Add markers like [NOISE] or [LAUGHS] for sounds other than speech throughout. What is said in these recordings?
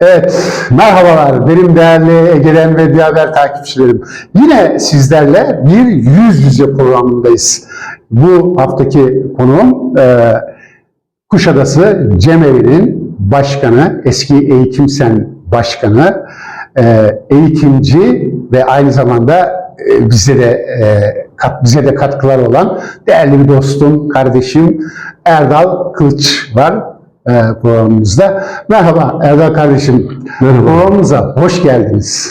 Evet, merhabalar benim değerli Ege'den ve Diyaber takipçilerim. Yine sizlerle bir yüz yüze programındayız. Bu haftaki konuğum e, Kuşadası Cemevi'nin başkanı, eski Eğitim Sen başkanı, e, eğitimci ve aynı zamanda e, bize de e, kat, bize de katkılar olan değerli bir dostum, kardeşim Erdal Kılıç var e, programımızda. Merhaba Erdal kardeşim. Merhaba. Programımıza hoş geldiniz.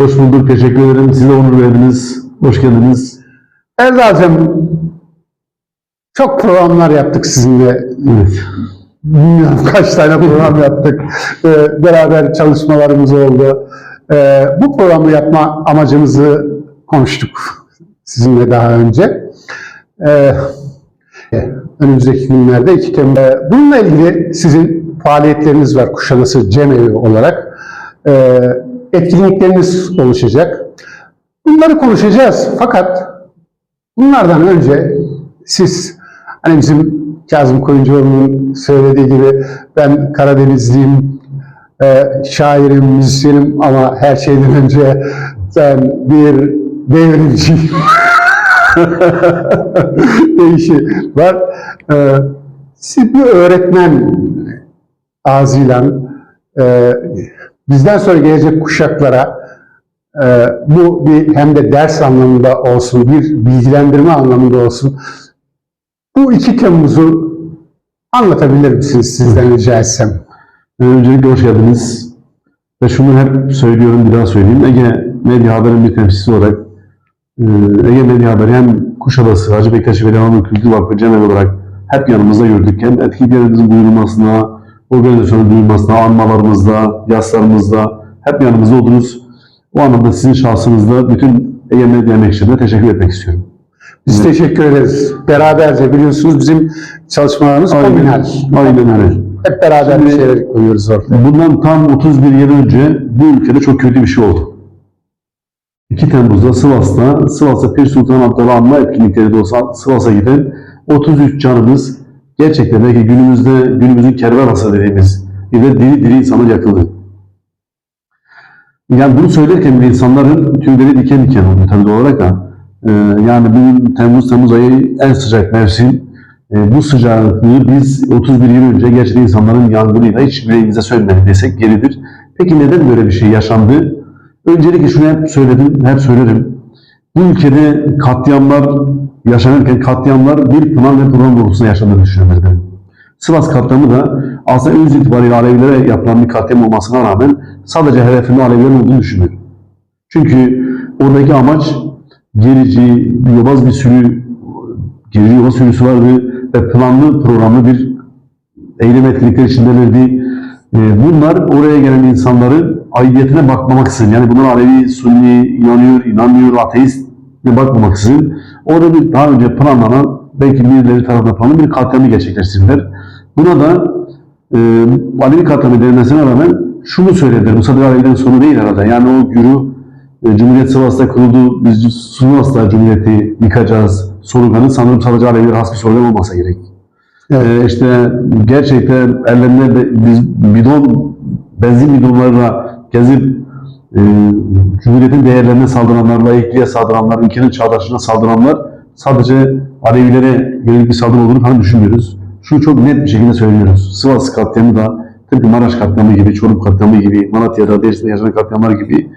Hoş bulduk. Teşekkür ederim. Siz de onur verdiniz. Hoş geldiniz. Erdal'cığım çok programlar yaptık sizinle. Evet. Bilmiyorum [LAUGHS] kaç tane program yaptık. Ee, beraber çalışmalarımız oldu. Ee, bu programı yapma amacımızı konuştuk sizinle daha önce. Ee, önümüzdeki günlerde iki Temmuz. Ee, Bununla ilgili sizin faaliyetleriniz var Kuşadası Cemevi olarak. Ee, etkinlikleriniz oluşacak. Bunları konuşacağız. Fakat bunlardan önce siz hani bizim Kazım Koyuncuoğlu'nun söylediği gibi ben Karadenizliyim, e, şairim, müzisyenim ama her şeyden önce ben bir devrimciyim. [LAUGHS] [LAUGHS] Değişi var. E, siz bir öğretmen ağzıyla e, bizden sonra gelecek kuşaklara e, bu bir hem de ders anlamında olsun, bir bilgilendirme anlamında olsun. Bu 2 Temmuz'u anlatabilir misiniz sizden rica etsem? Ee, Öncelikle hoş geldiniz. Ve şunu hep söylüyorum, bir daha söyleyeyim. Ege Medya Haber'in bir temsilcisi olarak Ege Medya Haber hem Kuşadası, Hacı Bektaş Veli Anadolu Kültür Vakfı Cenab olarak hep yanımızda gördük. Hem etkinliklerimizin duyurulmasına, organizasyonun duyurulmasına, anmalarımızda, yazlarımızda hep yanımızda oldunuz. O anlamda sizin şahsınızda bütün Ege Medya emekçilerine teşekkür etmek istiyorum. Biz Evet. teşekkür ederiz. Beraberce biliyorsunuz bizim çalışmalarımız komünal. Aynen öyle. Hep beraber bir Şimdi- şeyler koyuyoruz ortaya. Bundan tam 31 yıl önce bu ülkede çok kötü bir şey oldu. 2 Temmuz'da Sivas'ta, Sivas'ta Pir Sultan Abdallah anma etkinlikleri de olsa Sivas'a giden 33 canımız gerçekten belki günümüzde günümüzün kervanası dediğimiz bir de diri diri insanlar yakıldı. Yani bunu söylerken bile insanların tüyleri diken diken oldu tabii doğal olarak da. Ee, yani bugün Temmuz, Temmuz ayı en sıcak mevsim. Ee, bu sıcaklığı biz 31 yıl önce gerçekten insanların yangınıyla hiç yüreğimize sönmedi desek geridir. Peki neden böyle bir şey yaşandı? Öncelikle şunu hep söyledim, hep söylerim. Bu ülkede katliamlar yaşanırken katliamlar bir plan ve program doğrultusunda yaşandığını düşünüyorum. Sivas katliamı da aslında öz itibariyle Alevilere yapılan bir katliam olmasına rağmen sadece hedefinde Alevilerin olduğunu düşünüyorum. Çünkü oradaki amaç gerici, yobaz bir sürü, gerici yobaz sürüsü vardı ve planlı programlı bir eylem etkinlikler içindelerdi. Ee, Bunlar oraya gelen insanların aidiyetine bakmamaksızın, yani bunlar Alevi, Sunni, inanıyor, inanmıyor, ateist ve bakmamaksızın orada bir daha önce planlanan, belki birileri tarafından planlanan bir katliamı gerçekleştirdiler. Buna da e, Alevi katliamı denilmesine rağmen şunu söylediler, bu sadece Alevilerin sonu değil herhalde. Yani o güruh e, Cumhuriyet Sivas'ta kuruldu, biz Sivas'ta Cumhuriyeti yıkacağız sloganı sanırım sadece Alevilere has bir slogan olmasa gerek. Evet. Ee, işte gerçekten ellerinde de biz bidon, benzin bidonlarıyla gezip e, Cumhuriyet'in değerlerine saldıranlar, layıklığa saldıranlar, ülkenin çağdaşlığına saldıranlar sadece Alevilere yönelik bir saldırı olduğunu falan düşünmüyoruz. Şunu çok net bir şekilde söylüyoruz. Sivas katliamı da tıpkı Maraş katliamı gibi, Çorum katliamı gibi, Malatya'da, Dersim'de yaşanan katliamlar gibi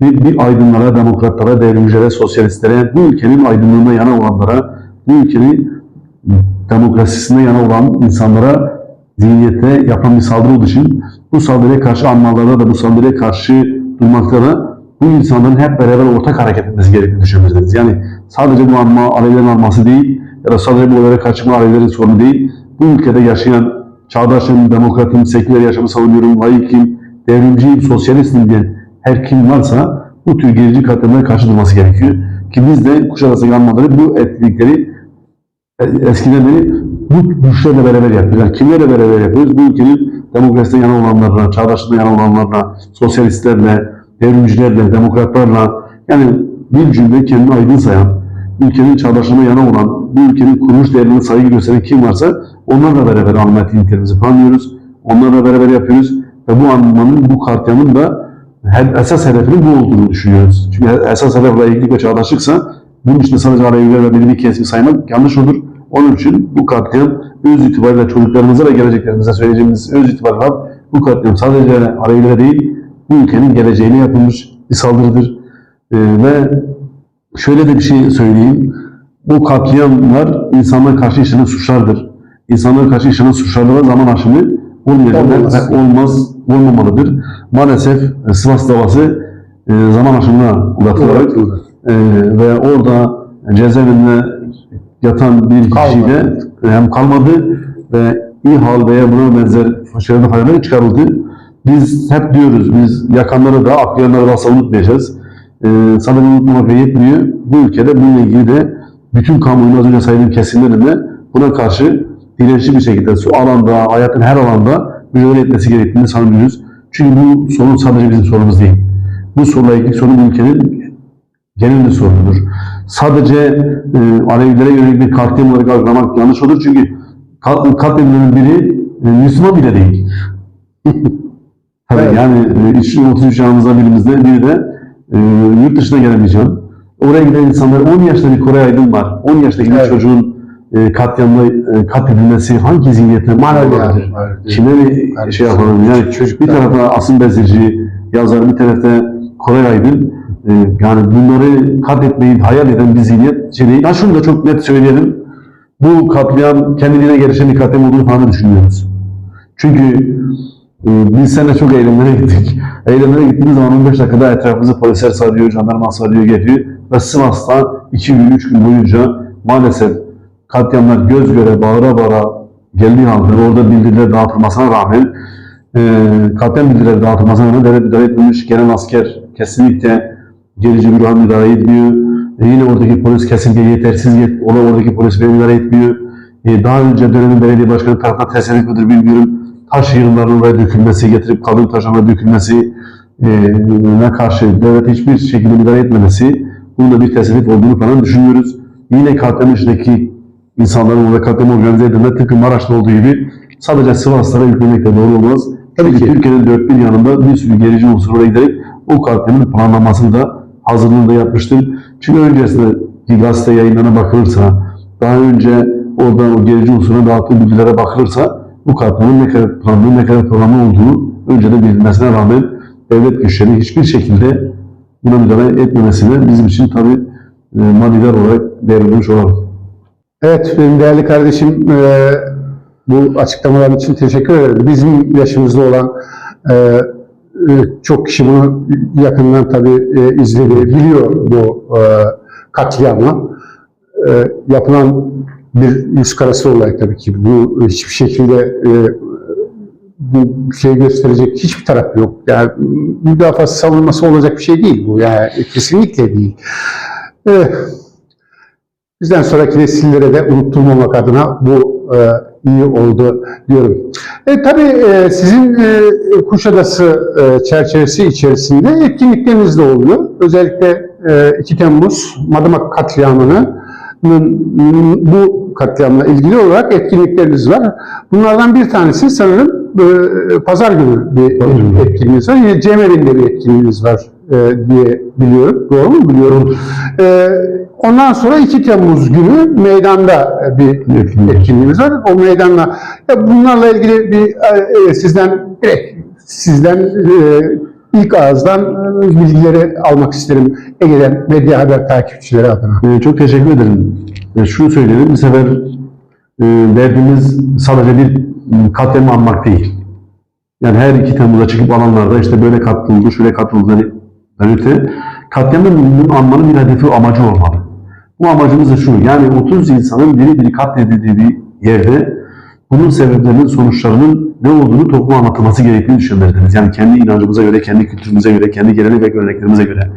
bir, bir aydınlara, demokratlara, devrimcilere, sosyalistlere, bu ülkenin aydınlığına yana olanlara, bu ülkenin demokrasisine yana olan insanlara zihniyette yapılan bir saldırı olduğu için bu saldırıya karşı anmalarda da bu saldırıya karşı durmakta da bu insanların hep beraber ortak hareket etmesi gerektiğini düşünmeliyiz. Yani sadece bu anma Alevilerin anması değil ya da sadece bu olaylara kaçma Alevilerin sorunu değil. Bu ülkede yaşayan çağdaşım, demokratım, seküler yaşamı savunuyorum, layıkım, devrimciyim, sosyalistim diyen her kim varsa bu tür gerici katliamlara karşı durması gerekiyor. Ki biz de Kuşadası yanmaları bu etkinlikleri eskiden beri bu güçlerle beraber yapıyoruz. Yani kimlerle beraber yapıyoruz? Bu ülkenin demokrasiden yana olanlarla, çağdaşlığına yana olanlarla, sosyalistlerle, devrimcilerle, demokratlarla yani bir cümle kendini aydın sayan, ülkenin çağdaşlığına yana olan, bu ülkenin kuruluş değerlerine saygı gösteren kim varsa onlarla beraber anma etkinliklerimizi planlıyoruz. Onlarla beraber yapıyoruz Ve bu anmanın, bu katliamın da esas hedefinin bu olduğunu düşünüyoruz. Çünkü esas hedef laiklik ve çağdaşlıksa bunun içinde sadece Aleviler ve belli bir kesimi saymak yanlış olur. Onun için bu katliam öz itibariyle çocuklarımıza ve geleceklerimize söyleyeceğimiz öz itibariyle bu katliam sadece Alevilere değil, bu ülkenin geleceğine yapılmış bir saldırıdır. Ee, ve şöyle de bir şey söyleyeyim. Bu katliamlar insanlara karşı işlenen suçlardır. İnsanlara karşı işlenen suçlarlara zaman aşımı olmayacak Olmaz. olmaz, olmamalıdır. Maalesef e, Sivas davası e, zaman aşımına uğratılarak e, ve orada cezaevinde yatan bir kişi de hem kalmadı ve İHAL veya buna benzer şeylerden faydaları çıkarıldı. Biz hep diyoruz, biz yakanları da, aklayanları da unutmayacağız. Ee, sadece unutmamak yetmiyor. Bu ülkede bununla ilgili de bütün kamuoyunun az önce saydığım kesimlerin de buna karşı dirençli bir şekilde su alanda, hayatın her alanda mücadele etmesi gerektiğini sanıyoruz. Çünkü bu sorun sadece bizim sorunumuz değil. Bu sorunla ilgili sorun ülkenin genel bir sorunudur. Sadece e, Alevilere yönelik bir katliam olarak algılamak yanlış olur çünkü kat, katledilenin biri e, Müslüman bile değil. [LAUGHS] Tabii Evet. yani e, iç- 33 yanımızda birimizde biri de e, yurt dışına gelen bir can. Oraya giden insanlar 10 yaşında bir Kore Aydın var. 10 yaşındaki bir Evet. çocuğun e, katliamla e, katledilmesi hangi zihniyete Manevi olabilir? Kime bir şey yapalım? Yani çocuk- bir tarafta Asım Bezirci yazar, bir tarafta Koray Aydın. Ee, yani bunları katletmeyi hayal eden bir zihniyet. Şimdi, ya şunu da çok net söyleyelim. Bu katliam kendiliğine gelişen bir katliam olduğunu falan da düşünmüyoruz. Çünkü e, biz seninle çok eylemlere gittik. [LAUGHS] Eylemlere gittiğimiz zaman 15 dakikada etrafımızı polisler sarıyor, jandarma sarıyor, geliyor. Ve Sivas'ta 2 gün, 3 gün boyunca maalesef katliamlar göz göre, bağıra bağıra geldiği halde orada bildiriler dağıtılmasına rağmen e, katliam bildirileri dağıtılmasına rağmen devlet müdahale etmemiş. Gelen asker kesinlikle gerici bir ruhan müdahale etmiyor. E, yine oradaki polis kesinlikle yetersiz, yet, ona oradaki polis müdahale etmiyor. E, daha önce dönemin belediye başkanı tarafından tesadüf müdür bilmiyorum. Taş yığınlarının oraya dökülmesi, getirip kadın taşlarına dökülmesi e, ne karşı devlet hiçbir şekilde müdahale etmemesi bunun da bir tesadüf olduğunu falan düşünüyoruz. Yine katliamın içindeki insanların orada katliamı organize edenler tıpkı Maraş'ta olduğu gibi sadece Sivaslara yüklemek de doğru olmaz. Tabii ki Türkiye'nin dört bir yanında bir sürü gerici unsur oraya giderek o katliamın planlamasını da hazırlığını da yapmıştır. Çünkü öncesinde gazete yayınlarına bakılırsa, daha önce orada o gerici unsuruna dağıttığı bilgilere bakılırsa bu katliamın ne kadar planlı, ne kadar programlı olduğu önceden bilinmesine rağmen devlet güçleri hiçbir şekilde buna müdahale etmemesine bizim için tabii e, manidar olarak değerlendirmiş olalım. Evet benim değerli kardeşim e, bu açıklamaların için teşekkür ederim. Bizim yaşımızda olan e, çok kişi bunu yakından tabii e, izledi, biliyor bu e, katliamı. E, yapılan bir yüz karası olay tabii ki. Bu hiçbir şekilde bu şey gösterecek hiçbir taraf yok. Yani müdafası savunması olacak bir şey değil bu. Yani kesinlikle değil. Evet. Bizden sonraki nesillere de unutturmamak adına bu e, iyi oldu diyorum. E, tabii e, sizin e, Kuşadası e, çerçevesi içerisinde etkinlikleriniz de oluyor. Özellikle e, 2 Temmuz Madımak katliamının bu katliamla ilgili olarak etkinlikleriniz var. Bunlardan bir tanesi sanırım e, pazar günü bir etkinliğiniz var. Yine Cemel'inde bir etkinliğiniz var e, diye biliyorum. Doğru mu biliyorum? E, ondan sonra 2 Temmuz günü meydanda bir Etkinlik. etkinliğimiz var. O meydanla bunlarla ilgili bir e, sizden direkt sizden e, ilk ağızdan e, bilgileri almak isterim Ege'den medya haber takipçileri adına. Çok teşekkür ederim. Şunu söyleyelim, bu sefer e, derdimiz sadece bir katliamı anmak değil. Yani her 2 Temmuz'a çıkıp alanlarda işte böyle katıldı, şöyle katıldı öte katliamın bunun anmanın bir hedefi, amacı olmalı. Bu amacımız da şu, yani 30 insanın biri biri katledildiği bir yerde bunun sebeplerinin, sonuçlarının ne olduğunu topluma anlatılması gerektiğini düşünmekteniz. Yani kendi inancımıza göre, kendi kültürümüze göre, kendi gelenek ve göreneklerimize göre.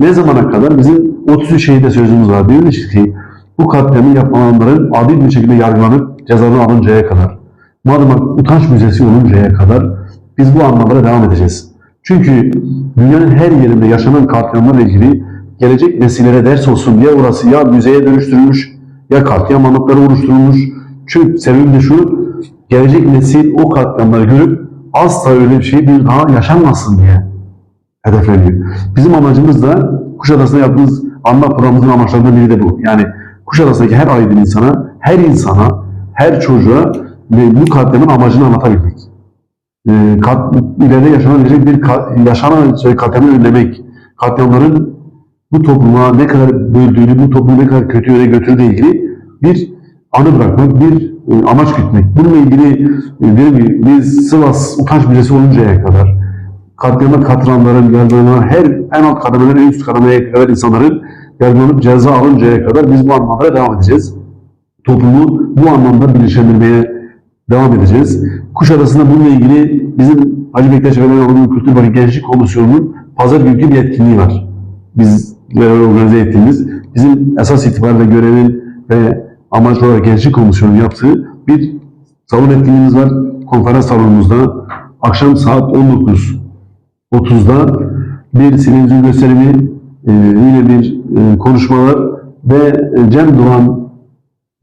Ne zamana kadar? Bizim 33 şehirde sözümüz var. Diyoruz ki bu katliamı yapanların adil bir şekilde yargılanıp cezalarını alıncaya kadar, Madımak utanç müzesi oluncaya kadar biz bu anlamlara devam edeceğiz. Çünkü dünyanın her yerinde yaşanan katliamlarla ilgili gelecek nesillere ders olsun diye orası ya müzeye dönüştürülmüş ya katliam anıtları oluşturulmuş. Çünkü sebebi de şu, gelecek nesil o katliamları görüp asla öyle bir şey bir daha yaşanmasın diye hedefleniyor. Bizim amacımız da Kuşadası'nda yaptığımız anma programımızın amaçlarından biri de bu. Yani Kuşadası'ndaki her aydın insana, her insana, her çocuğa ve bu katliamın amacını anlatabilmek. Ee, kat, ileride yaşanabilecek bir ka- yaşanan şey, katliamı önlemek, katliamların bu topluma ne kadar böldüğünü, bu toplumu ne kadar kötü yöne götürdüğü ilgili bir anı bırakmak, bir e, amaç gütmek. Bununla ilgili e, dediğim gibi biz Sivas Utanç Müzesi oluncaya kadar katliama katılanların, yargılanan her en alt kademeden en üst kademeye kadar insanların yargılanıp ceza alıncaya kadar biz bu anlamlara devam edeceğiz. Toplumu bu anlamda bilinçlendirmeye devam edeceğiz. Kuşadası'nda bununla ilgili bizim Hacı Bektaş Veli Anadolu Kültür Bari Gençlik Komisyonu'nun pazar günkü bir etkinliği var. Biz organize ettiğimiz, bizim esas itibariyle görevin ve amaç olarak Gençlik Komisyonu yaptığı bir salon etkinliğimiz var. Konferans salonumuzda akşam saat 19.30'da bir sinema gösterimi, e, yine bir e, konuşmalar ve e, Cem Doğan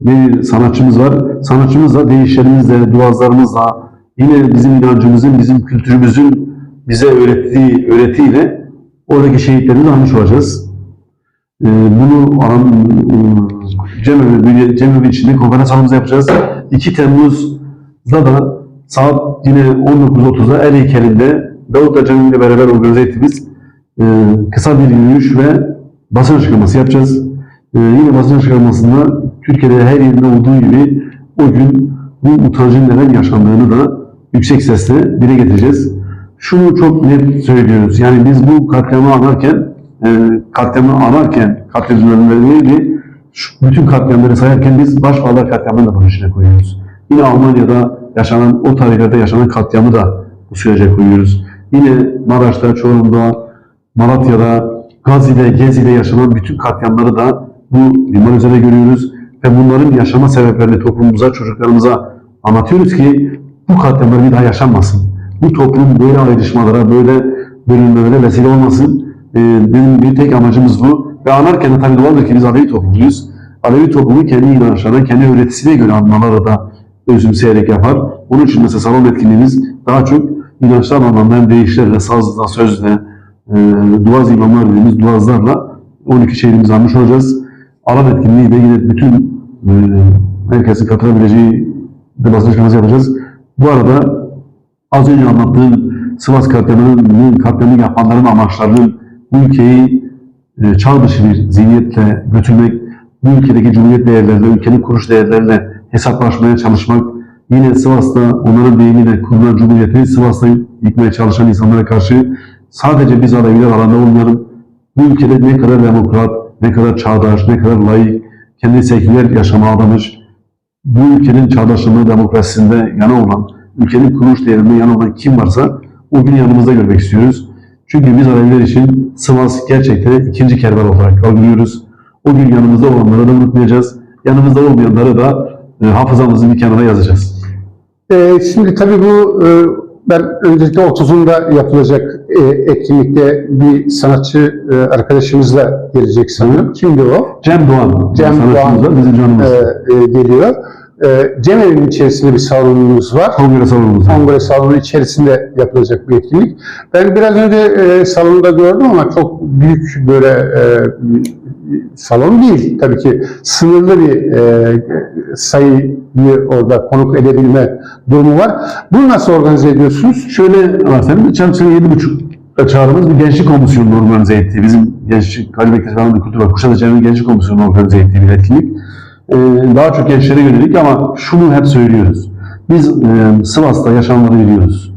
bir sanatçımız var. Sanatçımızla, değişlerimizle, duazlarımızla, yine bizim inancımızın, bizim kültürümüzün bize öğrettiği öğretiyle oradaki şehitlerimizi anmış olacağız. Ee, bunu alan e, Cemevi, Cemevi içinde konferans salonumuza yapacağız. 2 Temmuz'da da saat yine 19.30'da El heykelinde Davut Acan'ın ile beraber organize ettiğimiz e, kısa bir yürüyüş ve basın açıklaması yapacağız. Ee, yine basın açıklamasında Türkiye'de her yerinde olduğu gibi o gün bu utancın neden yaşandığını da yüksek sesle dile getireceğiz. Şunu çok net söylüyoruz. Yani biz bu katliamı anarken, e, katliamı anarken, katliamcıların değil, şu bütün katliamları sayarken biz Başbağlar katliamını da bunun içine koyuyoruz. Yine Almanya'da yaşanan, o tarihlerde yaşanan katliamı da bu sürece koyuyoruz. Yine Maraş'ta, Çorum'da, Malatya'da, Gazi'de, Gezi'de yaşanan bütün katliamları da bu liman üzerine görüyoruz ve bunların yaşama sebeplerini toplumumuza, çocuklarımıza anlatıyoruz ki bu katliamlar bir daha yaşanmasın. Bu toplum böyle ayrışmalara, böyle bölünmelere vesile olmasın. Ee, bizim bir tek amacımız bu. Ve anarken de tabii doğaldır ki biz Alevi toplumuyuz. Alevi toplumu kendi inançlarına, kendi öğretisine göre anmaları da özümseyerek yapar. Onun için mesela salon etkinliğimiz daha çok inançlar anlamda hem deyişlerle, sazla, sözle, e, duaz imamlar dediğimiz duazlarla 12 şehrimizi almış olacağız. Alan etkinliği de yine bütün e, herkesin katılabileceği bir basın açıklaması yapacağız. Bu arada az önce anlattığım Sivas katliamının katliamı yapanların amaçlarının bu ülkeyi e, çağ dışı bir zihniyetle götürmek, bu ülkedeki cumhuriyet değerlerine, ülkenin kuruş değerlerine hesaplaşmaya çalışmak, yine Sivas'ta onların deyimiyle kurulan cumhuriyeti Sivas'ta yıkmaya çalışan insanlara karşı sadece biz Aleviler alanda olmayalım, bu ülkede ne kadar demokrat, ne kadar çağdaş, ne kadar layık, kendi seküler yaşama adamış, bu ülkenin çağdaşlığında, demokrasisinde yana olan, ülkenin kuruluş değerinde yana olan kim varsa o gün yanımızda görmek istiyoruz. Çünkü biz Aleviler için Sivas gerçekten ikinci Kerbel olarak algılıyoruz. O gün yanımızda olanları da unutmayacağız. Yanımızda olmayanları da e, hafızamızın bir kenara yazacağız. Ee, şimdi tabii bu e, ben öncelikle 30'unda yapılacak e, etkinlikte bir sanatçı e, arkadaşımızla gelecek sanırım. Kimdi o? Cem Doğan, Cem Doğan. bizim canımız. E, e, geliyor. E, Cem Evi'nin içerisinde bir salonumuz var. Kongre salonumuz. Kongre salonu içerisinde yapılacak bir etkinlik. Ben biraz önce e, salonda gördüm ama çok büyük böyle e, salon değil. Tabii ki sınırlı bir e, sayıyı orada konuk edebilme durumu var. Bunu nasıl organize ediyorsunuz? Şöyle anlatsam, geçen sene yedi buçukta çağrımız bir gençlik komisyonu organize ettiği, bizim gençlik, Halil Bektaş Anadolu Kültür var, Kuşadası Cemil Gençlik Komisyonu organize ettiği bir etkinlik. Ee, daha çok gençlere yönelik ama şunu hep söylüyoruz. Biz e, Sivas'ta yaşananları biliyoruz.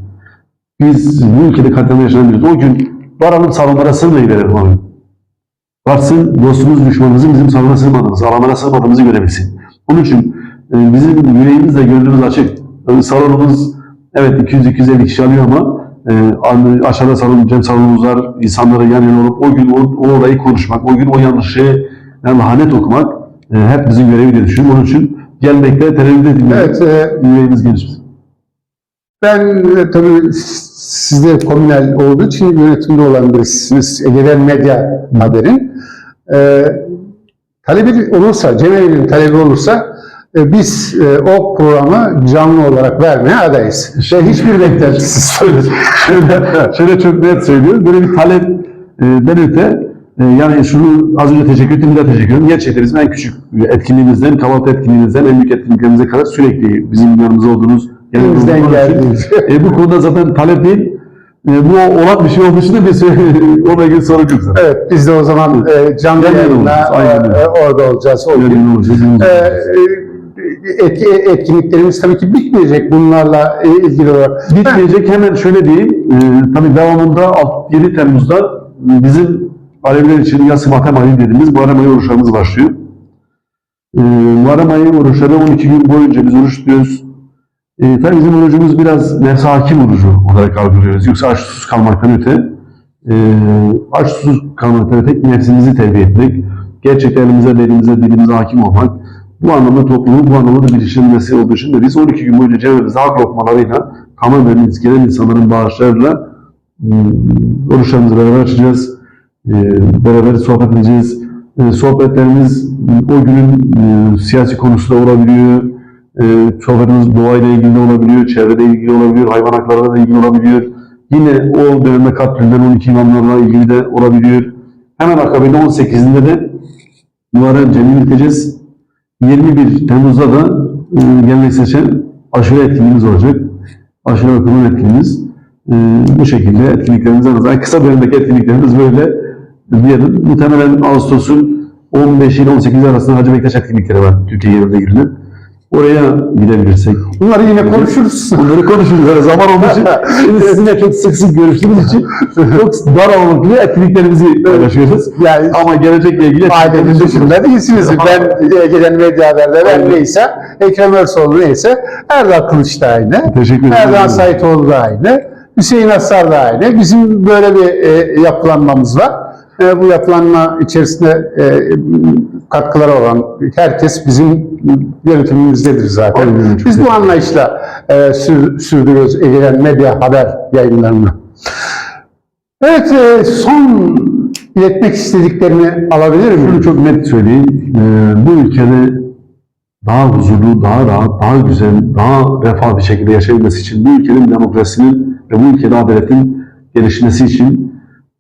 Biz bu ülkede katliamda yaşanan biliyoruz. O gün varalım salonlara sığmayı verelim abi. Varsın dostumuz, düşmanımızın bizim salona sığmadığımızı, alanlara sığmadığımızı görebilsin. Onun için e, bizim yüreğimizle gönlümüz açık. Salonumuz evet 200-250 kişi alıyor ama e, aşağıda salon, cem salonumuz var. İnsanlara yan yana olup o gün o, o olayı konuşmak, o gün o yanlışı yani lanet okumak e, hep bizim görevi diye düşünüyorum. Onun için gelmekte tereddüt etmiyoruz. Evet, e, Yüreğimiz geniş. bizim. ben e, tabii sizde komünel olduğu için yönetimde olan birisiniz. Ege'den Medya Haber'in. E, talebi olursa, Cemevi'nin talebi olursa e, biz e, o programı canlı olarak vermeye adayız. Ve hiçbir beklentisiz. [LAUGHS] şöyle, şöyle çok net söylüyoruz. Böyle bir talep e, öte e, yani şunu az önce teşekkür ettim, bir daha teşekkür ederim. Gerçekten bizim en küçük etkinliğimizden, kahvaltı etkinliğimizden en büyük etkinliklerimize kadar sürekli bizim yanımızda olduğunuz, Elimizden geldiğince. [LAUGHS] E, bu konuda zaten talep değil. E, bu olan bir şey olduğu için de bir onunla ilgili sorun yok zaten. Evet, biz de o zaman e, canlı Canlı yayınla olacağız, e, orada olacağız. O gün. Önemli E, etki, etkinliklerimiz tabii ki bitmeyecek bunlarla e, ilgili olarak. Bitmeyecek hemen şöyle diyeyim. E, tabii devamında alt- 7 Temmuz'da bizim Aleviler için Yası Matem Ayı dediğimiz Muharrem Ayı oruçlarımız başlıyor. E, Muharrem Ayı oruçları 12 gün boyunca biz oruç tutuyoruz. E, tabii bizim orucumuz biraz nefse hakim orucu olarak algılıyoruz. Yoksa aç susuz kalmaktan öte e, aç susuz kalmaktan öte nefsimizi terbiye etmek, gerçekten elimize, elimize, dilimize hakim olmak, bu anlamda toplumun bu anlamda da bilinçlenmesi olduğu için de biz 12 gün boyunca çevremizde hak lokmalarıyla tamamen gelen insanların bağışlarıyla ım, oruçlarımızı beraber açacağız. Ee, beraber sohbet edeceğiz. Ee, sohbetlerimiz o günün e, siyasi konusu olabiliyor. Ee, sohbetimiz doğayla ilgili olabiliyor, çevreyle ilgili olabiliyor, hayvan haklarıyla ilgili olabiliyor. Yine o dönemde katledilen 12 imamlarla ilgili de olabiliyor. Hemen akabinde 18'inde de Muharrem Cemil yürüteceğiz. 21 Temmuz'da da e, gelenek seçen aşure etkinliğimiz olacak. Aşure okunan etkinliğimiz. Bu şekilde etkinliklerimiz en kısa dönemdeki etkinliklerimiz böyle diyelim. Muhtemelen Ağustos'un 15 ile 18 arasında Hacı Bektaş etkinlikleri var Türkiye yerinde girilen. Oraya gidebilirsek. Bunları yine konuşuruz. [LAUGHS] Bunları konuşuruz. Böyle zaman olduğu için şimdi sizinle çok sık sık görüştüğümüz için çok dar aralıklı etkinliklerimizi paylaşıyoruz. Yani Ama gelecekle ilgili ailenin dışında değilsiniz. Ben e, gelen medya haberleri ben neyse, Ekrem Ersoğlu neyse, Erdal Kılıç da aynı. Teşekkür ederim. Erdoğan Saitoğlu da aynı. Hüseyin Asar da aynı. Bizim böyle bir e, yapılanmamız var. E, bu yapılanma içerisinde e, katkıları olan herkes bizim yönetimimizdedir zaten. Aynen, Biz bu anlayışla e, sür, sürdürüyoruz Ege'den medya haber yayınlarını. Evet, e, son iletmek istediklerini alabilir miyim? Şunu çok net söyleyeyim. Ee, bu ülkede daha huzurlu, daha rahat, daha güzel, daha refah bir şekilde yaşayabilmesi için, bu ülkenin demokrasinin ve bu ülkede adaletin gelişmesi için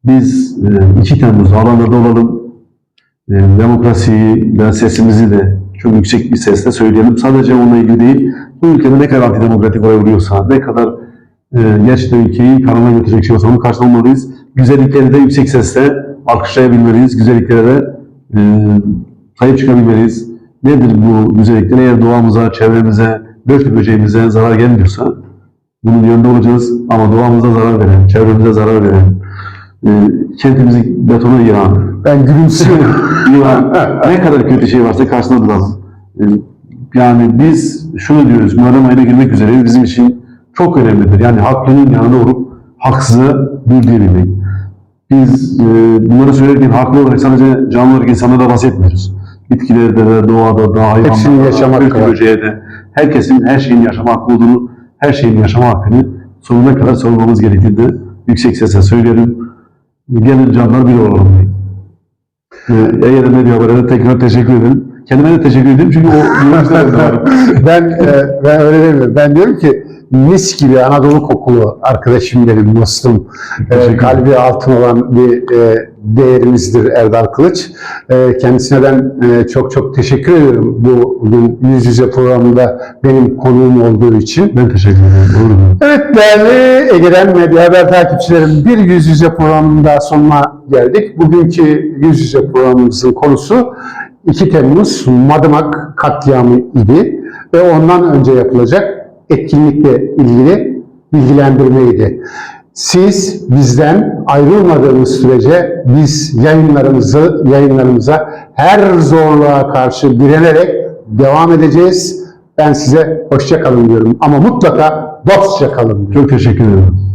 biz e, 2 Temmuz alanlarda olalım. E, demokrasiyi ve sesimizi de çok yüksek bir sesle söyleyelim. Sadece onunla ilgili değil, bu ülkede ne kadar antidemokratik olay oluyorsa, ne kadar e, gerçekten ülkeyi kanala götürecek şey olsa onu karşılamalıyız. Güzellikleri de yüksek sesle alkışlayabilmeliyiz. Güzelliklere de e, sahip çıkabilmeliyiz. Nedir bu güzellikler? Eğer doğamıza, çevremize, börtü böceğimize zarar gelmiyorsa bunun yanında olacağız. Ama doğamıza zarar veren, çevremize zarar veren, e, kentimizi betona yıran, Ben gülümsüyorum. yılan ne kadar kötü şey varsa karşısına duralım. E, Yani biz şunu diyoruz, Muharrem ayına girmek üzereyiz. Bizim için çok önemlidir. Yani haklının yanında olup haksıza dur diyebilmek. Biz e, bunları söylerken haklı olarak sadece canlı olarak insanlara bahsetmiyoruz. Bitkilerde de, doğada da, hayvanlarda da, böceğe de, herkesin her şeyin yaşama hakkı olduğunu, her şeyin yaşama hakkını sonuna kadar savunmamız gerektiğini de yüksek sesle söylerim. Gelin canlar bir olalım. Ee, Eğer Medya Haber'e tekrar teşekkür ederim. Kendime de teşekkür ederim çünkü o [LAUGHS] üniversitede ben e, ben öyle demiyorum. Ben diyorum ki mis gibi Anadolu kokulu arkadaşım benim, dostum. E, ederim. kalbi altın olan bir e, değerimizdir Erdal Kılıç. E, kendisine ben e, çok çok teşekkür ediyorum bu bugün yüz yüze programında benim konuğum olduğu için. Ben teşekkür ederim. Doğru. Evet değerli Ege'den Medya Haber takipçilerim bir yüz yüze programının daha sonuna geldik. Bugünkü yüz yüze programımızın konusu 2 Temmuz Madımak katliamı idi ve ondan önce yapılacak etkinlikle ilgili bilgilendirmeydi. Siz bizden ayrılmadığınız sürece biz yayınlarımızı yayınlarımıza her zorluğa karşı direnerek devam edeceğiz. Ben size hoşça kalın diyorum ama mutlaka dostça kalın diyorum. Çok teşekkür ederim.